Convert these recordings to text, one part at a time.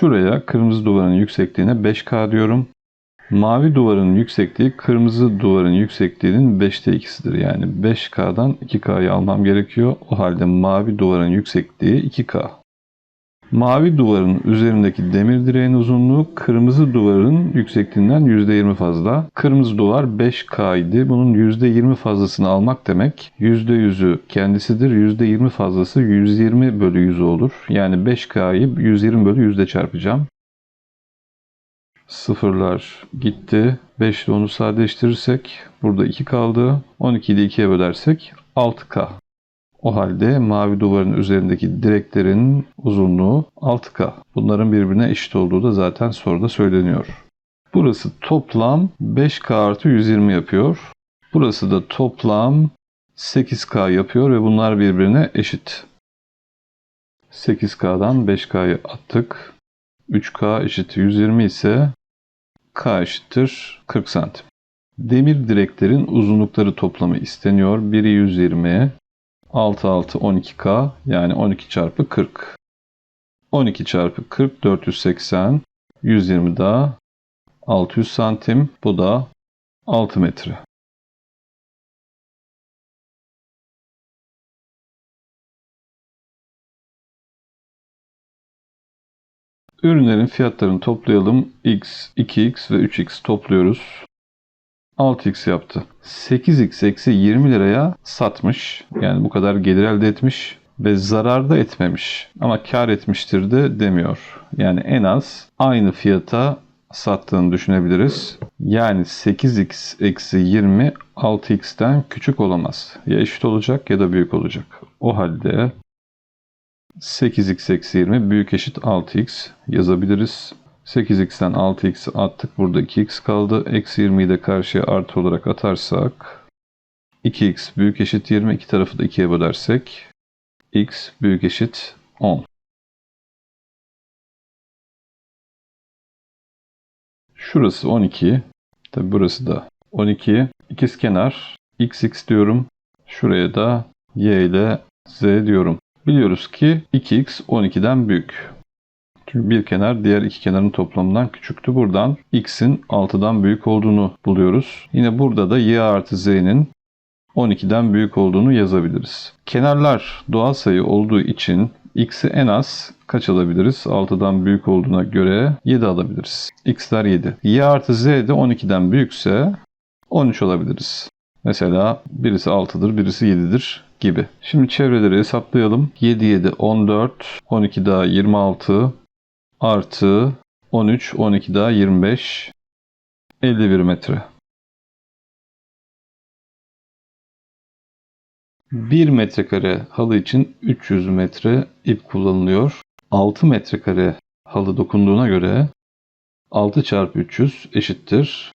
Şuraya kırmızı duvarın yüksekliğine 5K diyorum. Mavi duvarın yüksekliği kırmızı duvarın yüksekliğinin 5'te 2'sidir. Yani 5K'dan 2K'yı almam gerekiyor. O halde mavi duvarın yüksekliği 2K. Mavi duvarın üzerindeki demir direğin uzunluğu kırmızı duvarın yüksekliğinden %20 fazla. Kırmızı duvar 5K idi. Bunun %20 fazlasını almak demek %100'ü kendisidir. %20 fazlası 120 bölü 100 olur. Yani 5K'yı 120 bölü 100'de çarpacağım. Sıfırlar gitti. 5 ile onu sadeleştirirsek burada 2 kaldı. 12'yi de 2'ye bölersek 6K. O halde mavi duvarın üzerindeki direklerin uzunluğu 6K. Bunların birbirine eşit olduğu da zaten soruda söyleniyor. Burası toplam 5K artı 120 yapıyor. Burası da toplam 8K yapıyor ve bunlar birbirine eşit. 8K'dan 5K'yı attık. 3K eşittir 120 ise K eşittir 40 santim. Demir direklerin uzunlukları toplamı isteniyor. Biri 120, 6 6 12K yani 12 çarpı 40. 12 çarpı 40 480. 120 daha 600 santim. Bu da 6 metre. Ürünlerin fiyatlarını toplayalım. X, 2X ve 3X topluyoruz. 6x yaptı. 8x eksi 20 liraya satmış. Yani bu kadar gelir elde etmiş ve zarar da etmemiş. Ama kar etmiştir de demiyor. Yani en az aynı fiyata sattığını düşünebiliriz. Yani 8x eksi 20 6x'ten küçük olamaz. Ya eşit olacak ya da büyük olacak. O halde 8x eksi 20 büyük eşit 6x yazabiliriz. 8x'ten 6x'i attık. Burada 2x kaldı. Eksi 20'yi de karşıya artı olarak atarsak 2x büyük eşit 20. iki tarafı da 2'ye bölersek x büyük eşit 10. Şurası 12. Tabi burası da 12. İkiz kenar x x diyorum. Şuraya da y ile z diyorum. Biliyoruz ki 2x 12'den büyük. Bir kenar diğer iki kenarın toplamından küçüktü. Buradan x'in 6'dan büyük olduğunu buluyoruz. Yine burada da y artı z'nin 12'den büyük olduğunu yazabiliriz. Kenarlar doğal sayı olduğu için x'i en az kaç alabiliriz? 6'dan büyük olduğuna göre 7 alabiliriz. x'ler 7. y artı z de 12'den büyükse 13 alabiliriz. Mesela birisi 6'dır, birisi 7'dir gibi. Şimdi çevreleri hesaplayalım. 7 7 14, 12 daha 26, artı 13, 12 daha 25, 51 metre. 1 metrekare halı için 300 metre ip kullanılıyor. 6 metrekare halı dokunduğuna göre 6 çarpı 300 eşittir.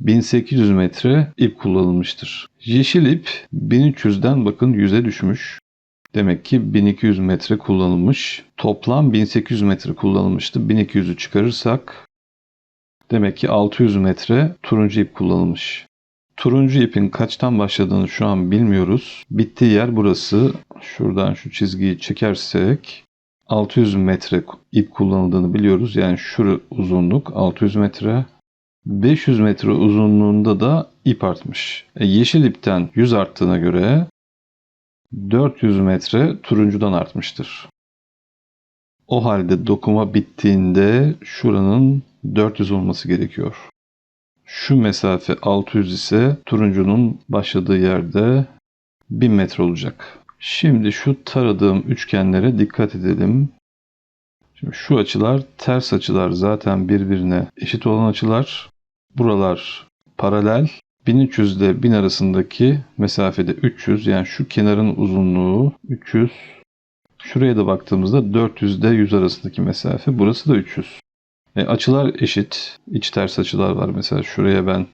1800 metre ip kullanılmıştır. Yeşil ip 1300'den bakın 100'e düşmüş. Demek ki 1200 metre kullanılmış. Toplam 1800 metre kullanılmıştı. 1200'ü çıkarırsak demek ki 600 metre turuncu ip kullanılmış. Turuncu ipin kaçtan başladığını şu an bilmiyoruz. Bittiği yer burası. Şuradan şu çizgiyi çekersek 600 metre ip kullanıldığını biliyoruz. Yani şu uzunluk 600 metre. 500 metre uzunluğunda da ip artmış. E, yeşil ipten 100 arttığına göre 400 metre turuncudan artmıştır. O halde dokuma bittiğinde şuranın 400 olması gerekiyor. Şu mesafe 600 ise turuncunun başladığı yerde 1000 metre olacak. Şimdi şu taradığım üçgenlere dikkat edelim. Şimdi şu açılar ters açılar zaten birbirine eşit olan açılar. Buralar paralel. 1300 ile 1000 arasındaki mesafede 300 yani şu kenarın uzunluğu 300. Şuraya da baktığımızda 400 ile 100 arasındaki mesafe burası da 300. E, açılar eşit. İç ters açılar var. Mesela şuraya ben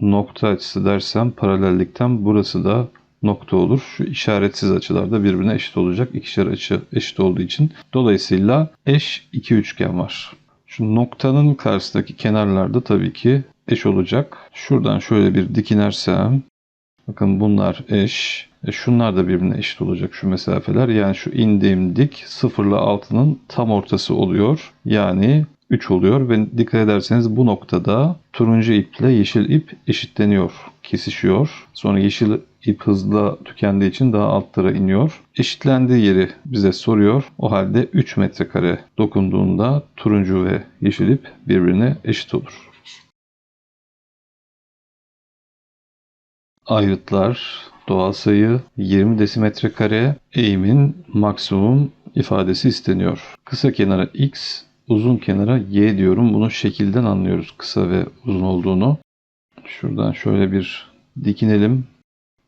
nokta açısı dersem paralellikten burası da nokta olur. Şu işaretsiz açılar da birbirine eşit olacak. İkişer açı eşit olduğu için. Dolayısıyla eş iki üçgen var. Şu noktanın karşısındaki kenarlarda tabii ki eş olacak. Şuradan şöyle bir dikinersem bakın bunlar eş. E şunlar da birbirine eşit olacak şu mesafeler. Yani şu indiğim dik 0 ile 6'nın tam ortası oluyor. Yani 3 oluyor ve dikkat ederseniz bu noktada turuncu iple yeşil ip eşitleniyor, kesişiyor. Sonra yeşil ip hızla tükendiği için daha altlara iniyor. Eşitlendiği yeri bize soruyor. O halde 3 metrekare dokunduğunda turuncu ve yeşil ip birbirine eşit olur. Ayrıtlar, doğal sayı 20 desimetre kare eğimin maksimum ifadesi isteniyor. Kısa kenara x, uzun kenara y diyorum. Bunu şekilden anlıyoruz kısa ve uzun olduğunu. Şuradan şöyle bir dikinelim.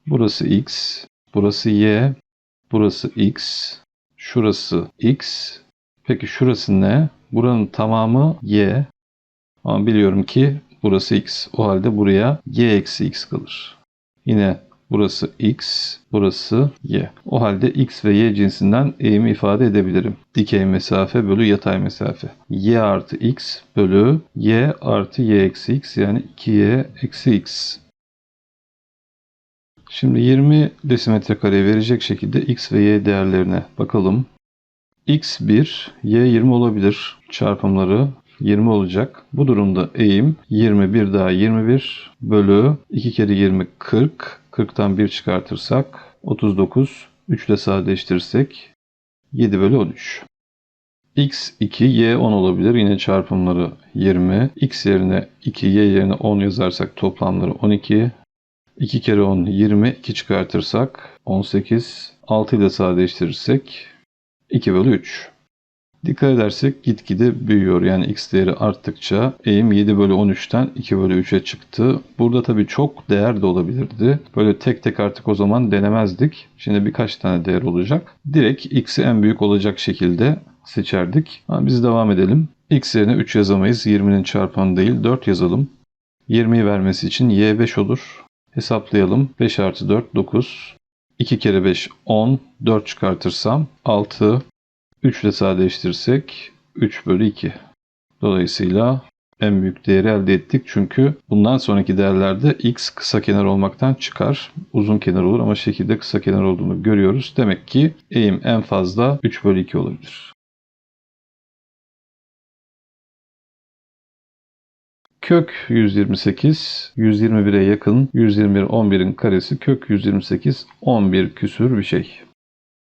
Burası x, burası y, burası x, şurası x. Peki şurası ne? Buranın tamamı y. Ama biliyorum ki burası x. O halde buraya y eksi x kalır. Yine burası x, burası y. O halde x ve y cinsinden eğimi ifade edebilirim. Dikey mesafe bölü yatay mesafe. y artı x bölü y artı y eksi x yani 2y eksi x. Şimdi 20 desimetre kare verecek şekilde x ve y değerlerine bakalım. x 1, y 20 olabilir. Çarpımları 20 olacak. Bu durumda eğim 21 daha 21 bölü 2 kere 20 40. 40'tan 1 çıkartırsak 39. 3 ile sadeleştirirsek 7 bölü 13. x 2, y 10 olabilir. Yine çarpımları 20. x yerine 2, y yerine 10 yazarsak toplamları 12. 2 kere 10 20. 2 çıkartırsak 18. 6 ile sadeleştirirsek 2 bölü 3. Dikkat edersek gitgide büyüyor. Yani x değeri arttıkça eğim 7 bölü 13'ten 2 bölü 3'e çıktı. Burada tabii çok değer de olabilirdi. Böyle tek tek artık o zaman denemezdik. Şimdi birkaç tane değer olacak. Direkt x'i en büyük olacak şekilde seçerdik. Ama biz devam edelim. x yerine 3 yazamayız. 20'nin çarpanı değil 4 yazalım. 20'yi vermesi için y 5 olur. Hesaplayalım. 5 artı 4 9. 2 kere 5 10. 4 çıkartırsam 6. 3 ile sadeleştirirsek 3 bölü 2. Dolayısıyla en büyük değeri elde ettik. Çünkü bundan sonraki değerlerde x kısa kenar olmaktan çıkar. Uzun kenar olur ama şekilde kısa kenar olduğunu görüyoruz. Demek ki eğim en fazla 3 bölü 2 olabilir. Kök 128, 121'e yakın 121 11'in karesi kök 128 11 küsür bir şey.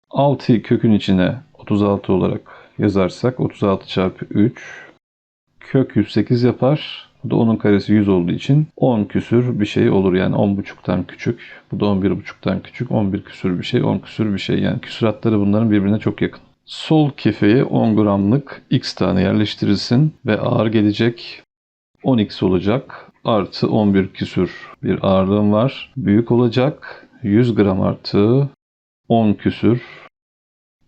6'yı kökün içine 36 olarak yazarsak 36 çarpı 3 kök 108 yapar. Bu da onun karesi 100 olduğu için 10 küsür bir şey olur yani 10.5'tan küçük. Bu da 11.5'tan küçük. 11 küsür bir şey, 10 küsür bir şey. Yani küsuratları bunların birbirine çok yakın. Sol kefeye 10 gramlık x tane yerleştirilsin ve ağır gelecek 10x olacak. Artı 11 küsür bir ağırlığım var. Büyük olacak. 100 gram artı 10 küsür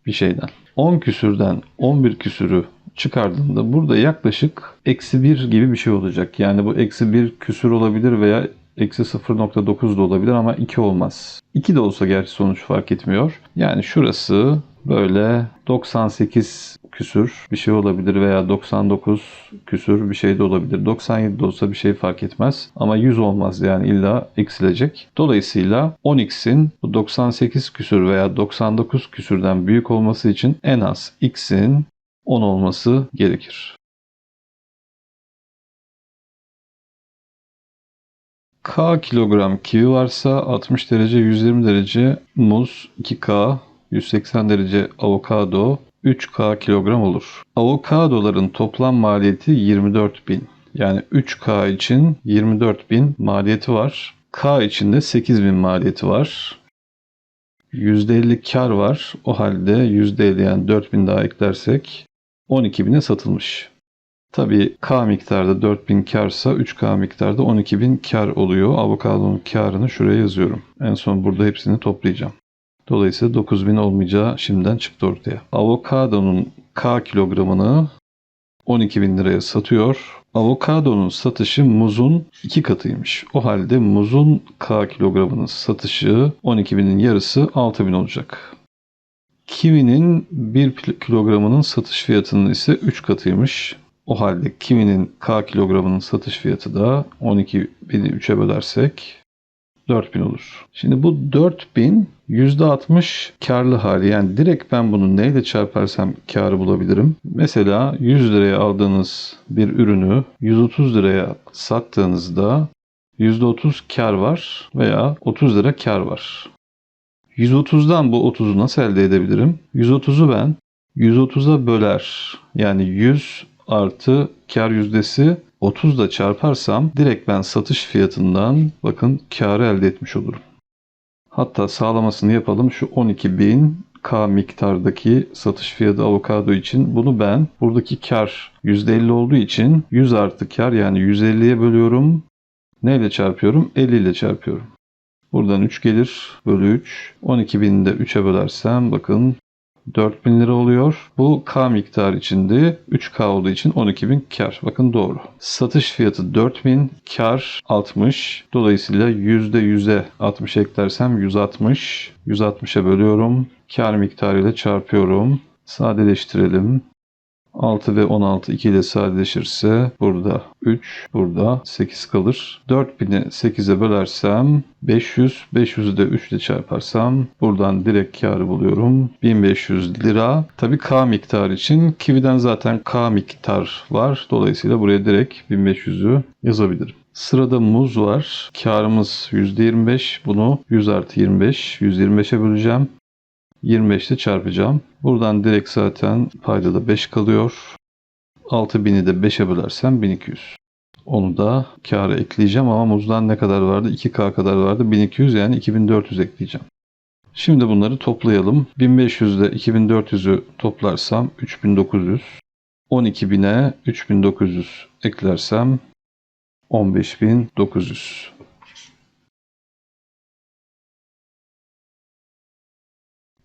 bir şeyden. 10 küsürden 11 küsürü çıkardığında burada yaklaşık eksi 1 gibi bir şey olacak. Yani bu eksi 1 küsür olabilir veya eksi 0.9 da olabilir ama 2 olmaz. 2 de olsa gerçi sonuç fark etmiyor. Yani şurası böyle 98 küsür bir şey olabilir veya 99 küsür bir şey de olabilir. 97 de olsa bir şey fark etmez ama 100 olmaz yani illa eksilecek. Dolayısıyla 10x'in 98 küsür veya 99 küsürden büyük olması için en az x'in 10 olması gerekir. K kilogram kivi varsa 60 derece 120 derece muz 2K 180 derece avokado 3K kilogram olur. Avokadoların toplam maliyeti 24.000. Yani 3K için 24.000 maliyeti var. K için de 8.000 maliyeti var. %50 kar var. O halde %50 yani 4000 daha eklersek 12.000'e satılmış. Tabii K miktarda 4000 karsa 3K miktarda 12.000 kar oluyor. Avokadonun karını şuraya yazıyorum. En son burada hepsini toplayacağım. Dolayısıyla 9000 olmayacağı şimdiden çıktı ortaya. Avokadonun K kilogramını 12 bin liraya satıyor. Avokadonun satışı muzun iki katıymış. O halde muzun K kilogramının satışı 12 binin yarısı 6 bin olacak. Kivinin 1 kilogramının satış fiyatının ise 3 katıymış. O halde kivinin K kilogramının satış fiyatı da 12 bini 3'e bölersek 4000 olur. Şimdi bu 4000 %60 karlı hali. Yani direkt ben bunu neyle çarparsam karı bulabilirim. Mesela 100 liraya aldığınız bir ürünü 130 liraya sattığınızda %30 kar var veya 30 lira kar var. 130'dan bu 30'u nasıl elde edebilirim? 130'u ben 130'a böler. Yani 100 artı kar yüzdesi 30 da çarparsam direkt ben satış fiyatından bakın karı elde etmiş olurum. Hatta sağlamasını yapalım. Şu 12.000 K miktardaki satış fiyatı avokado için bunu ben buradaki kar %50 olduğu için 100 artı kar yani 150'ye bölüyorum. Neyle çarpıyorum? 50 ile çarpıyorum. Buradan 3 gelir. Bölü 3. 12.000'i de 3'e bölersem bakın 4000 lira oluyor. Bu K miktar içinde 3K olduğu için 12.000 kar. Bakın doğru. Satış fiyatı 4000, kar 60. Dolayısıyla %100'e 60 eklersem 160. 160'a bölüyorum. Kar miktarıyla çarpıyorum. Sadeleştirelim. 6 ve 16 2 ile sadeleşirse burada 3, burada 8 kalır. 4000'i 8'e bölersem 500, 500'ü de 3 ile çarparsam buradan direkt karı buluyorum. 1500 lira. Tabii K miktar için Kiwi'den zaten K miktar var. Dolayısıyla buraya direkt 1500'ü yazabilirim. Sırada muz var. Karımız %25. Bunu 100 artı 25. 125'e böleceğim. 25 ile çarpacağım. Buradan direkt zaten paydada 5 kalıyor. 6000'i de 5'e bölersem 1200. Onu da kâra ekleyeceğim ama muzdan ne kadar vardı? 2K kadar vardı. 1200 yani 2400 ekleyeceğim. Şimdi bunları toplayalım. 1500 ile 2400'ü toplarsam 3900. 12.000'e 3900 eklersem 15900.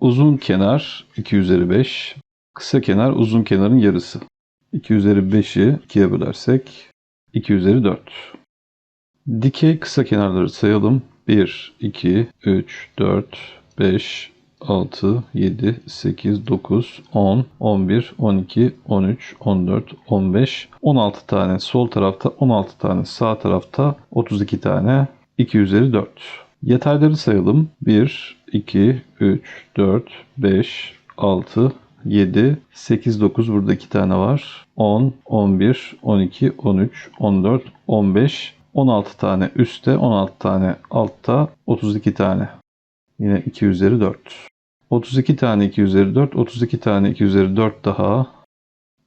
Uzun kenar 2 üzeri 5. Kısa kenar uzun kenarın yarısı. 2 üzeri 5'i 2'ye bölersek 2 üzeri 4. Dikey kısa kenarları sayalım. 1, 2, 3, 4, 5, 6, 7, 8, 9, 10, 11, 12, 13, 14, 15, 16 tane sol tarafta, 16 tane sağ tarafta, 32 tane 2 üzeri 4. Yatayları sayalım. 1, 2, 3, 4, 5, 6, 7, 8, 9 burada 2 tane var. 10, 11, 12, 13, 14, 15, 16 tane üstte, 16 tane altta, 32 tane. Yine 2 üzeri 4. 32 tane 2 üzeri 4, 32 tane 2 üzeri 4 daha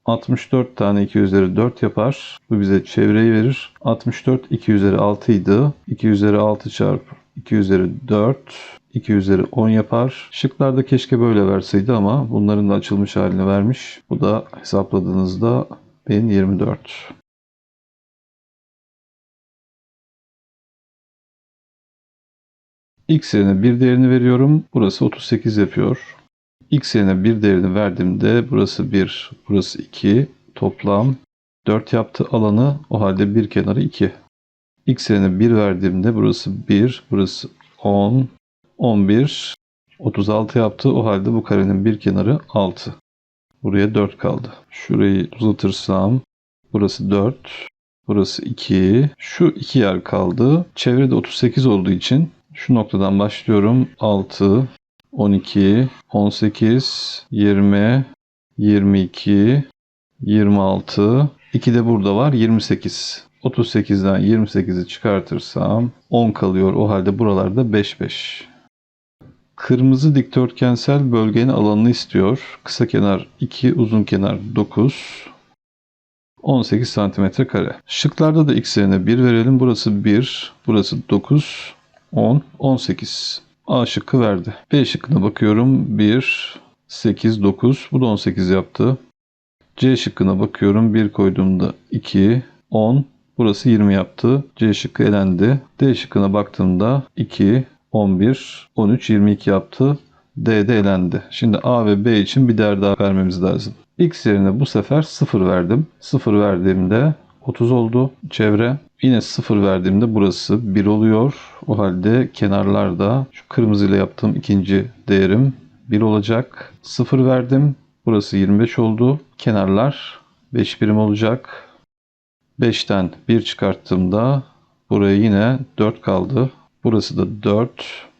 64 tane 2 üzeri 4 yapar. Bu bize çevreyi verir. 64 2 üzeri 6 idi. 2 üzeri 6 çarpı 2 üzeri 4 2 üzeri 10 yapar. Şıklarda keşke böyle verseydi ama bunların da açılmış halini vermiş. Bu da hesapladığınızda 1024. X yerine bir değerini veriyorum. Burası 38 yapıyor. X yerine bir değerini verdiğimde burası 1, burası 2. Toplam 4 yaptı alanı. O halde bir kenarı 2. X yerine 1 verdiğimde burası 1, burası 10, 11, 36 yaptı. O halde bu karenin bir kenarı 6. Buraya 4 kaldı. Şurayı uzatırsam burası 4, burası 2. Şu iki yer kaldı. Çevrede 38 olduğu için şu noktadan başlıyorum. 6, 12, 18, 20, 22, 26. 2 de burada var. 28. 38'den 28'i çıkartırsam 10 kalıyor. O halde buralarda 5 5. Kırmızı dikdörtgensel bölgenin alanını istiyor. Kısa kenar 2, uzun kenar 9. 18 santimetre kare. Şıklarda da x yerine 1 verelim. Burası 1, burası 9, 10, 18. A şıkkı verdi. B şıkkına bakıyorum. 1, 8, 9. Bu da 18 yaptı. C şıkkına bakıyorum. 1 koyduğumda 2, 10. Burası 20 yaptı. C şıkkı elendi. D şıkkına baktığımda 2, 11, 13, 22 yaptı. D de elendi. Şimdi A ve B için bir değer daha vermemiz lazım. X yerine bu sefer 0 verdim. 0 verdiğimde 30 oldu çevre. Yine 0 verdiğimde burası 1 oluyor. O halde kenarlarda şu kırmızıyla yaptığım ikinci değerim 1 olacak. 0 verdim. Burası 25 oldu. Kenarlar 5 birim olacak. 5'ten 1 çıkarttığımda buraya yine 4 kaldı. Burası da 4.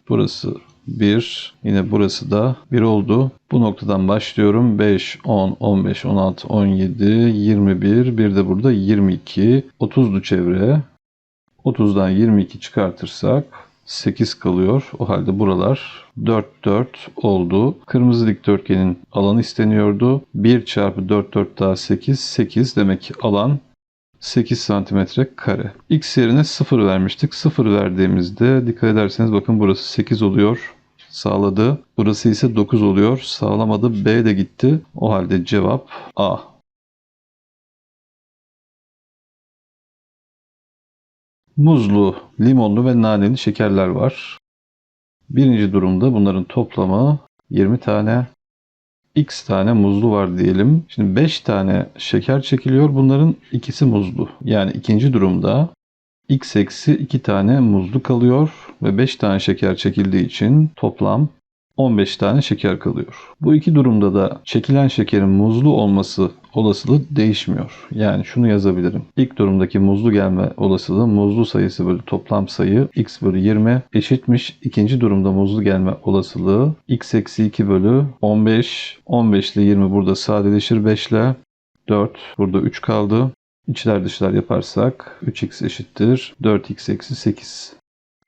Burası 1. Yine burası da 1 oldu. Bu noktadan başlıyorum. 5, 10, 15, 16, 17, 21. Bir de burada 22. 30'lu çevre. 30'dan 22 çıkartırsak 8 kalıyor. O halde buralar 4 4 oldu. Kırmızı dikdörtgenin alanı isteniyordu. 1 çarpı 4 4 daha 8 8 demek ki alan 8 santimetre kare. X yerine 0 vermiştik. 0 verdiğimizde dikkat ederseniz bakın burası 8 oluyor. Sağladı. Burası ise 9 oluyor. Sağlamadı. B de gitti. O halde cevap A. Muzlu, limonlu ve naneli şekerler var. Birinci durumda bunların toplamı 20 tane. X tane muzlu var diyelim. Şimdi 5 tane şeker çekiliyor. Bunların ikisi muzlu. Yani ikinci durumda X eksi 2 tane muzlu kalıyor ve 5 tane şeker çekildiği için toplam 15 tane şeker kalıyor. Bu iki durumda da çekilen şekerin muzlu olması olasılığı değişmiyor. Yani şunu yazabilirim. İlk durumdaki muzlu gelme olasılığı muzlu sayısı bölü toplam sayı x bölü 20 eşitmiş. İkinci durumda muzlu gelme olasılığı x eksi 2 bölü 15. 15 ile 20 burada sadeleşir 5 ile 4. Burada 3 kaldı. İçler dışlar yaparsak 3x eşittir 4x eksi 8.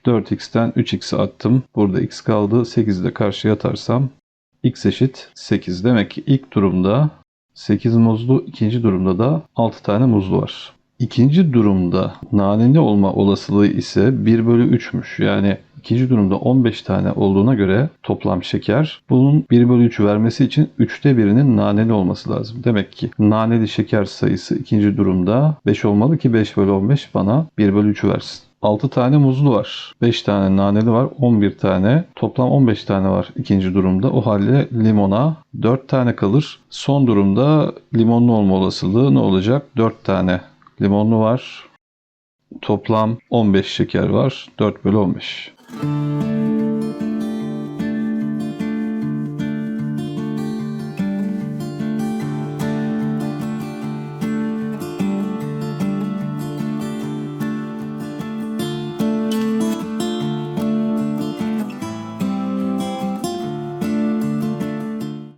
4x'ten 3x'i attım. Burada x kaldı. 8'i de karşıya atarsam x eşit 8. Demek ki ilk durumda 8 muzlu, ikinci durumda da 6 tane muzlu var. İkinci durumda naneli olma olasılığı ise 1 bölü 3'müş. Yani ikinci durumda 15 tane olduğuna göre toplam şeker bunun 1 bölü 3'ü vermesi için 3'te birinin naneli olması lazım. Demek ki naneli şeker sayısı ikinci durumda 5 olmalı ki 5 bölü 15 bana 1 bölü 3'ü versin. 6 tane muzlu var. 5 tane naneli var. 11 tane. Toplam 15 tane var ikinci durumda. O halde limona 4 tane kalır. Son durumda limonlu olma olasılığı ne olacak? 4 tane limonlu var. Toplam 15 şeker var. 4 bölü 15.